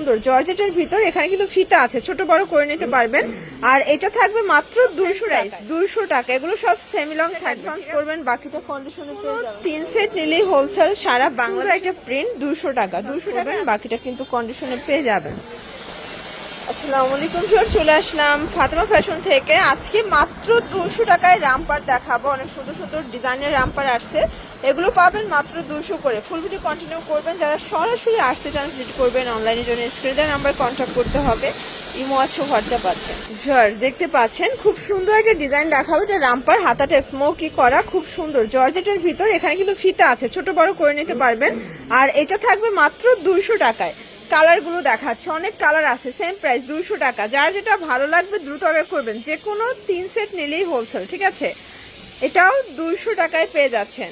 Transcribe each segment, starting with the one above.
সুন্দর। জর্জেটের ভিতর এখানে কিন্তু ফিতা আছে ছোট বড় করে নিতে পারবেন। আর এটা থাকবে মাত্র দুইশো রাইস দুইশো টাকা। এগুলো সব সেমিলং অ্যাডভান্স করবেন বাকিটা কন্ডিশনে পেয়ে তিন সেট নিলেই হোলসেল সারা বাংলার একটা প্রিন্ট দুশো টাকা। দুইশো টাকা। বাকিটা কিন্তু কন্ডিশনে পেয়ে যাবেন। আসসালামু আলাইকুম স্যার চলে আসলাম ফাতেমা ফ্যাশন থেকে। আজকে মাত্র দুশো টাকায় রামপার দেখাবো। অনেক সুন্দর সুন্দর ডিজাইনের রামপার আসছে। এগুলো পাবেন মাত্র দুশো করে। ফুল ভিডিও কন্টিনিউ করবেন। যারা সরাসরি আসতে চান ভিজিট করবেন অনলাইনের জন্য স্ক্রিনের নাম্বার কন্ট্যাক্ট করতে হবে। ইমো আছে হোয়াটসঅ্যাপ আছে। স্যার দেখতে পাচ্ছেন, খুব সুন্দর একটা ডিজাইন দেখাবো এটা রামপার হাতাটা স্মোকি করা, খুব সুন্দর। জর্জেটের ভিতর এখানে কিন্তু ফিতা আছে, ছোট বড় করে নিতে পারবেন। আর এটা থাকবে মাত্র দুইশো টাকায়। কালারগুলো দেখাচ্ছে, অনেক কালার আছে সেম প্রাইস দুইশো টাকা। যার যেটা ভালো লাগবে দ্রুত অর্ডার করবেন যে কোনো তিন সেট নিলেই হোলসেল ঠিক আছে? এটাও দুইশো টাকায় পেয়ে যাচ্ছেন।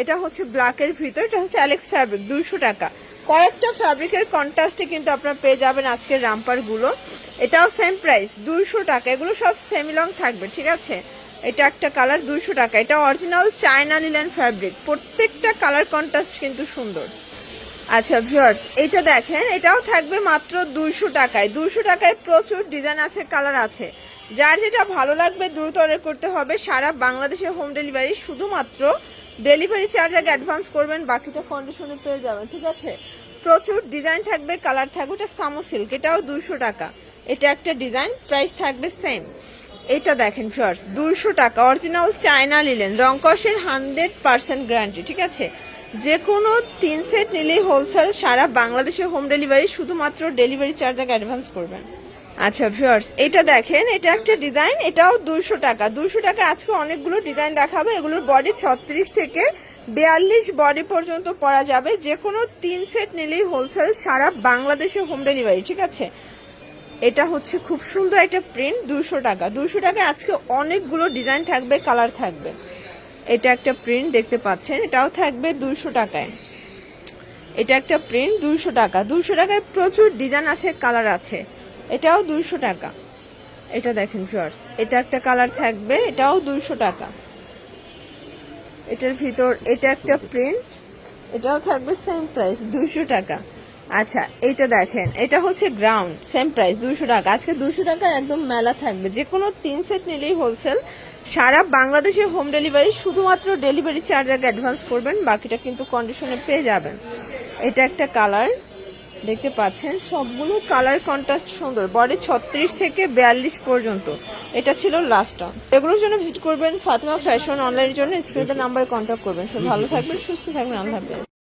এটা হচ্ছে ব্ল্যাকের ভিতর, এটা হচ্ছে অ্যালেক্স ফ্যাব্রিক দুইশো টাকা। কয়েকটা ফ্যাব্রিকের কন্ট্রাস্টে কিন্তু আপনারা পেয়ে যাবেন আজকের রামপারগুলো। এটাও সেম প্রাইস দুইশো টাকা। এগুলো সব সেমিলং থাকবে, ঠিক আছে? এটা একটা কালার, দুইশো টাকা। এটা অরিজিনাল চায়না লিলেন ফ্যাব্রিক প্রত্যেকটা কালার কন্ট্রাস্ট কিন্তু সুন্দর। আচ্ছা ভিউয়ার্স এটা দেখেন, এটাও থাকবে মাত্র দুইশো টাকায়। দুইশো টাকায় প্রচুর ডিজাইন আছে কালার আছে। যার যেটা ভালো লাগবে, দ্রুত অর্ডার করতে হবে। সারা বাংলাদেশে হোম ডেলিভারি শুধুমাত্র ডেলিভারি চার্জ আগে অ্যাডভান্স করবেন, বাকিটা কন্ডিশনে পেয়ে যাবেন, ঠিক আছে? প্রচুর ডিজাইন থাকবে কালার থাকবে এটা সামো সিল্ক এটাও দুইশো টাকা। এটা একটা ডিজাইন প্রাইস থাকবে সেম এটা দেখেন ফিয়ার্স দুইশো টাকা। অরিজিনাল চায়না নিলেন রংকসের হান্ড্রেড পার্সেন্ট গ্যারান্টি ঠিক আছে? যে কোনো তিন সেট নিলেই হোলসেল সারা বাংলাদেশে হোম ডেলিভারি শুধুমাত্র ডেলিভারি চার্জ আগে অ্যাডভান্স করবেন। আচ্ছা ভিউয়ার্স এটা দেখেন, এটা একটা ডিজাইন এটাও দুইশো টাকা। দুইশো টাকা আজকে অনেকগুলো ডিজাইন দেখাবো, এগুলোর বডি ছত্রিশ থেকে বিয়াল্লিশ বডি পর্যন্ত পরা যাবে। যে কোনো তিন সেট নিলেই হোলসেল সারা বাংলাদেশে হোম ডেলিভারি ঠিক আছে? এটা হচ্ছে খুব সুন্দর একটা প্রিন্ট দুশো টাকা। দুশো টাকা আজকে অনেকগুলো ডিজাইন থাকবে কালার থাকবে। এটা একটা প্রিন্ট দেখতে পাচ্ছেন, এটাও থাকবে দুশো টাকায়। এটা একটা প্রিন্ট দুইশো টাকা। দুইশো টাকায় প্রচুর ডিজাইন আছে কালার আছে। এটাও দুইশো টাকা। এটা দেখেন ফিয়ার্স এটা একটা কালার থাকবে, এটাও দুইশো টাকা। এটার ভিতর, এটা একটা প্রিন্ট এটাও থাকবে সেম প্রাইস দুইশো টাকা। আচ্ছা এটা দেখেন, এটা হচ্ছে গ্রাউন্ড সেম প্রাইস দুইশো টাকা। আজকে দুইশো টাকার একদম মেলা থাকবে। যে কোনো তিন সেট নিলেই হোলসেল সারা বাংলাদেশে হোম ডেলিভারি শুধুমাত্র ডেলিভারি চার্জ আগে অ্যাডভান্স করবেন, বাকিটা কিন্তু কন্ডিশনে পেয়ে যাবেন। এটা একটা কালার দেখতে পাচ্ছেন? সবগুলো কালার কন্ট্রাস্ট সুন্দর। বডি ছত্রিশ থেকে বিয়াল্লিশ পর্যন্ত। এটা ছিল লাস্ট এগুলোর জন্য ভিজিট করবেন ফাতেমা ফ্যাশন অনলাইনের জন্য স্ক্রিনের নাম্বারে কন্ট্যাক্ট করবেন। সব ভালো থাকবেন, সুস্থ থাকবেন, আল্লাহ